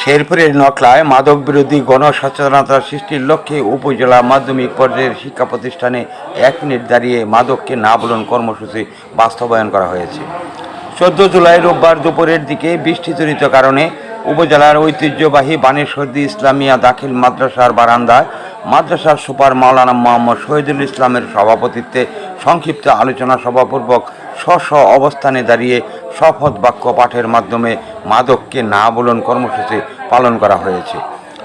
শেরপুরের নকলায় মাদক বিরোধী গণসচেতনতা সৃষ্টির লক্ষ্যে উপজেলা মাধ্যমিক পর্যায়ের শিক্ষা প্রতিষ্ঠানে এক মিনিট দাঁড়িয়ে মাদককে না বলুন কর্মসূচি বাস্তবায়ন করা হয়েছে। চোদ্দ জুলাই রোববার দুপুরের দিকে বৃষ্টিজনিত কারণে উপজেলার ঐতিহ্যবাহী বানেশ্বরদী ইসলামিয়া দাখিল মাদ্রাসার বারান্দায় মাদ্রাসার সুপার মাওলানা মোহাম্মদ শহীদুল ইসলামের সভাপতিত্বে সংক্ষিপ্ত আলোচনা সভাপূর্বক স্ব স্ব অবস্থানে দাঁড়িয়ে শপথ বাক্য পাঠের মাধ্যমে মাদককে না বলুন কর্মসূচি পালন করা হয়েছে।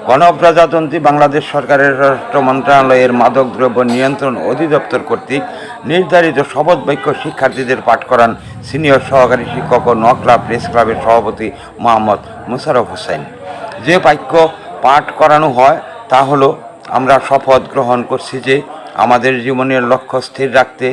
গণপ্রজাতন্ত্রী বাংলাদেশ সরকারের স্বরাষ্ট্র মন্ত্রণালয়ের মাদকদ্রব্য নিয়ন্ত্রণ অধিদপ্তর কর্তৃক নির্ধারিত শপথ বাক্য শিক্ষার্থীদের পাঠ করান সিনিয়র সহকারী শিক্ষক ও নকলা প্রেস ক্লাবের সভাপতি মোহাম্মদ মুশারফ হোসেন। যে বাক্য পাঠ করানো হয় তা হলো, আমরা শপথ গ্রহণ করছি যে আমাদের জীবনের লক্ষ্য স্থির রাখতে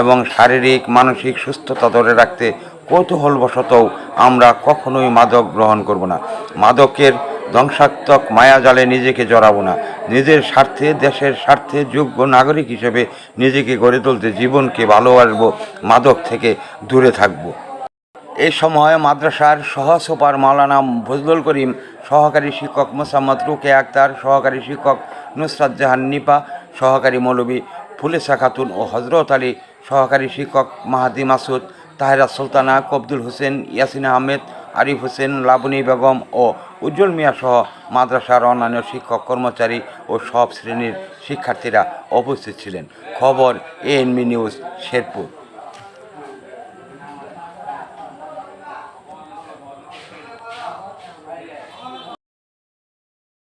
এবং শারীরিক, মানসিক সুস্থতা ধরে রাখতে কৌতূহলবশতও আমরা কখনোই মাদক গ্রহণ করব না। মাদকের ধ্বংসাত্মক মায়াজালে নিজেকে জড়াবো না। নিজের স্বার্থে, দেশের স্বার্থে যোগ্য নাগরিক হিসেবে নিজেকে গড়ে তুলতে জীবনকে ভালোবাসবো, মাদক থেকে দূরে থাকব। এই সময় মাদ্রাসার সহ সুপার মাওলানা ফজলুল করিম সহকারী শিক্ষক মোসাম্মদ রুকে আক্তার, সহকারী শিক্ষক নুসরাত জাহান নিপা সহকারী মৌলবী ফুলেসা খাতুন ও হজরত আলী, সহকারী শিক্ষক মাহাদি মাসুদ, তাহেরা সুলতানা, কবদুল হোসেন, ইয়াসিনা আহমেদ, আরিফ হোসেন, লাবনী বেগম ও উজ্জ্বল মিয়া সহ মাদ্রাসার অন্যান্য শিক্ষক, কর্মচারী ও সব শ্রেণির শিক্ষার্থীরা উপস্থিত ছিলেন। খবর এএনবি নিউজ, শেরপুর।